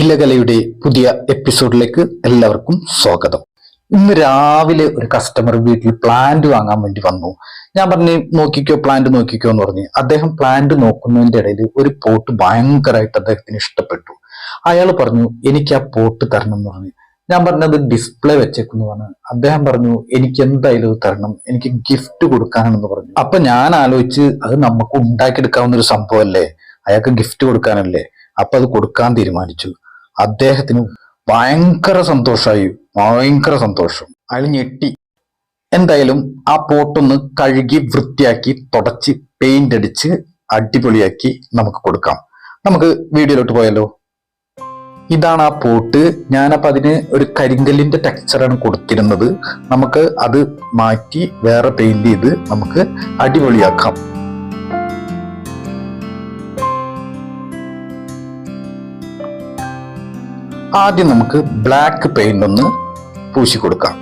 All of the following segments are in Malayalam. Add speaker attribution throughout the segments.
Speaker 1: ഇലകലയുടെ പുതിയ എപ്പിസോഡിലേക്ക് എല്ലാവർക്കും സ്വാഗതം. ഇന്ന് രാവിലെ ഒരു കസ്റ്റമർ വീട്ടിൽ പ്ലാന്റ് വാങ്ങാൻ വേണ്ടി വന്നു. ഞാൻ പറഞ്ഞു നോക്കിക്കോ പ്ലാന്റ് നോക്കിക്കോ എന്ന് പറഞ്ഞു. അദ്ദേഹം പ്ലാന്റ് നോക്കുന്നതിന്റെ ഇടയിൽ ഒരു പോട്ട് ഭയങ്കരമായിട്ട് അദ്ദേഹത്തിന് ഇഷ്ടപ്പെട്ടു. അയാൾ പറഞ്ഞു എനിക്ക് ആ പോട്ട് തരണം എന്ന് പറഞ്ഞു. ഞാൻ പറഞ്ഞത് ഡിസ്പ്ലേ വെച്ചേക്കുന്നു പറഞ്ഞു. അദ്ദേഹം പറഞ്ഞു എനിക്ക് എന്തായാലും തരണം. എനിക്ക് ഗിഫ്റ്റ് കൊടുക്കാനാണെന്ന് പറഞ്ഞു. അപ്പൊ ഞാൻ ആലോചിച്ച് അത് നമുക്ക് ഉണ്ടാക്കിയെടുക്കാവുന്ന ഒരു സംഭവമല്ലേ? അയാൾക്ക് ഗിഫ്റ്റ് കൊടുക്കാനല്ലേ? അപ്പൊ അത് കൊടുക്കാൻ തീരുമാനിച്ചു. അദ്ദേഹത്തിന് ഭയങ്കര സന്തോഷമായി ഭയങ്കര സന്തോഷം. അയാൾ ഞെട്ടി. എന്തായാലും ആ പോട്ടൊന്ന് കഴുകി വൃത്തിയാക്കി തുടച്ച് പെയിന്റ് അടിച്ച് അടിപൊളിയാക്കി നമുക്ക് കൊടുക്കാം. നമുക്ക് വീഡിയോയിലോട്ട് പോയാലോ? ഇതാണ് ആ പോട്ട്. ഞാനപ്പോൾ അതിന് ഒരു കരിങ്കല്ലിന്റെ ടെക്സ്ചറാണ് കൊടുത്തിരുന്നത്. നമുക്ക് അത് മാറ്റി വേറെ പെയിന്റ് ചെയ്ത് നമുക്ക് അടിപൊളിയാക്കാം. ആദ്യം നമുക്ക് ബ്ലാക്ക് പെയിന്റ് ഒന്ന് പൂശി കൊടുക്കാം.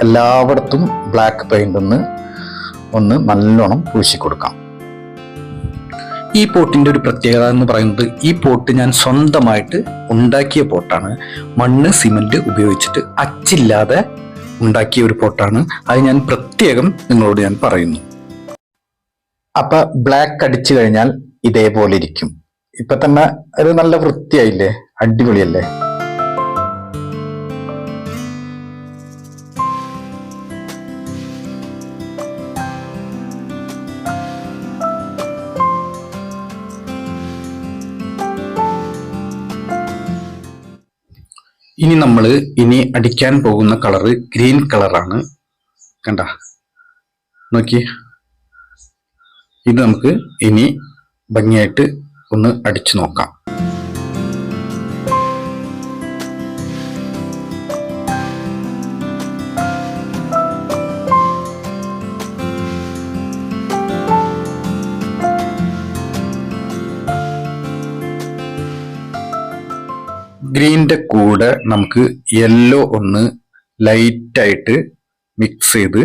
Speaker 1: എല്ലായിടത്തും ബ്ലാക്ക് പെയിന്റ് ഒന്ന് ഒന്ന് നല്ലോണം പൂശി കൊടുക്കാം. ഈ പോട്ടിന്റെ ഒരു പ്രത്യേകത എന്ന് പറയുന്നത് ഈ പോട്ട് ഞാൻ സ്വന്തമായിട്ട് ഉണ്ടാക്കിയ പോട്ടാണ്. മണ്ണ് സിമന്റ് ഉപയോഗിച്ചിട്ട് അച്ചില്ലാതെ ഉണ്ടാക്കിയ ഒരു പോട്ടാണ്. അത് ഞാൻ പ്രത്യേകം നിങ്ങളോട് ഞാൻ പറയുന്നു. അപ്പൊ ബ്ലാക്ക് അടിച്ചു കഴിഞ്ഞാൽ ഇതേപോലെ ഇരിക്കും. ഇപ്പൊ തന്നെ ഒരു നല്ല വൃത്തിയായില്ലേ? അടിപൊളിയല്ലേ? ഇനി നമ്മൾ ഇനി അടിക്കാൻ പോകുന്ന കളറ് ഗ്രീൻ കളറാണ് കണ്ട? നോക്കി ഇത് നമുക്ക് ഇനി ഭംഗിയായിട്ട് ഒന്ന് അടിച്ചു നോക്കാം. ഗ്രീനിന്റെ കൂടെ നമുക്ക് യെല്ലോ ഒന്ന് ലൈറ്റായിട്ട് മിക്സ് ചെയ്ത്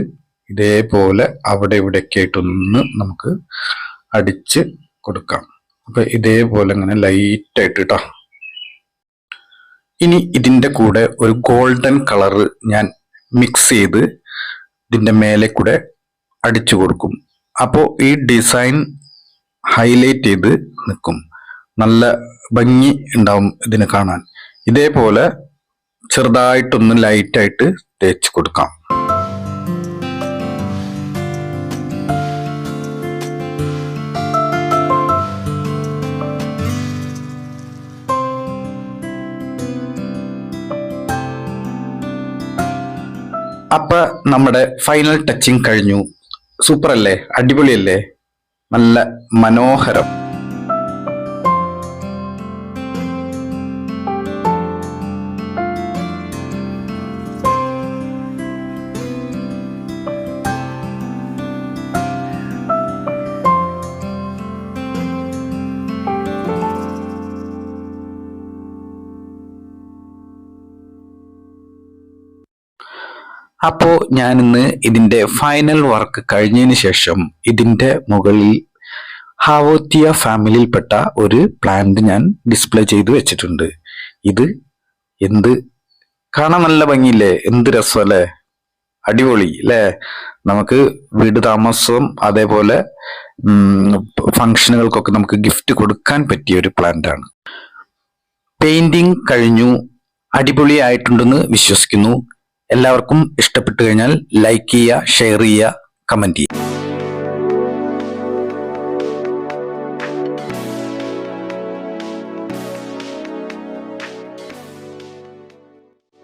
Speaker 1: ഇതേപോലെ അവിടെ ഇവിടെയൊക്കെ ആയിട്ടൊന്ന് നമുക്ക് അടിച്ച് കൊടുക്കാം. അപ്പം ഇതേപോലെ ഇങ്ങനെ ലൈറ്റായിട്ട് കേട്ടോ ഇനി ഇതിന്റെ കൂടെ ഒരു ഗോൾഡൻ കളറ് ഞാൻ മിക്സ് ചെയ്ത് ഇതിന്റെ മേലെ കൂടെ അടിച്ചു കൊടുക്കും. അപ്പോൾ ഈ ഡിസൈൻ ഹൈലൈറ്റ് ചെയ്ത് നിൽക്കും. നല്ല ഭംഗി ഉണ്ടാവും ഇതിന് കാണാൻ. ഇതേപോലെ ചെറുതായിട്ടൊന്ന് ലൈറ്റായിട്ട് തേച്ച് കൊടുക്കാം. അപ്പൊ നമ്മുടെ ഫൈനൽ ടച്ചിങ് കഴിഞ്ഞു. സൂപ്പർ അല്ലേ അടിപൊളിയല്ലേ? നല്ല മനോഹരം. അപ്പോ ഞാനിന്ന് ഇതിന്റെ ഫൈനൽ വർക്ക് കഴിഞ്ഞതിന് ശേഷം ഇതിന്റെ മുകളിൽ ഹാവോത്തിയ ഫാമിലിയിൽപ്പെട്ട ഒരു പ്ലാന്റ് ഞാൻ ഡിസ്പ്ലേ ചെയ്ത് വെച്ചിട്ടുണ്ട്. ഇത് എന്ത്? കാണാൻ നല്ല ഭംഗിയില്ലേ? എന്ത് രസമല്ലേ? അടിപൊളി അല്ലേ? നമുക്ക് വീട് താമസവും അതേപോലെ ഫങ്ഷനുകൾക്കൊക്കെ നമുക്ക് ഗിഫ്റ്റ് കൊടുക്കാൻ പറ്റിയ ഒരു പ്ലാന്റാണ് പെയിന്റിങ് കഴിഞ്ഞു. അടിപൊളിയായിട്ടുണ്ടെന്ന് വിശ്വസിക്കുന്നു. എല്ലാവർക്കും ഇഷ്ടപ്പെട്ടു കഴിഞ്ഞാൽ ലൈക്ക് ചെയ്യുക ഷെയർ ചെയ്യുക കമന്റ് ചെയ്യുക.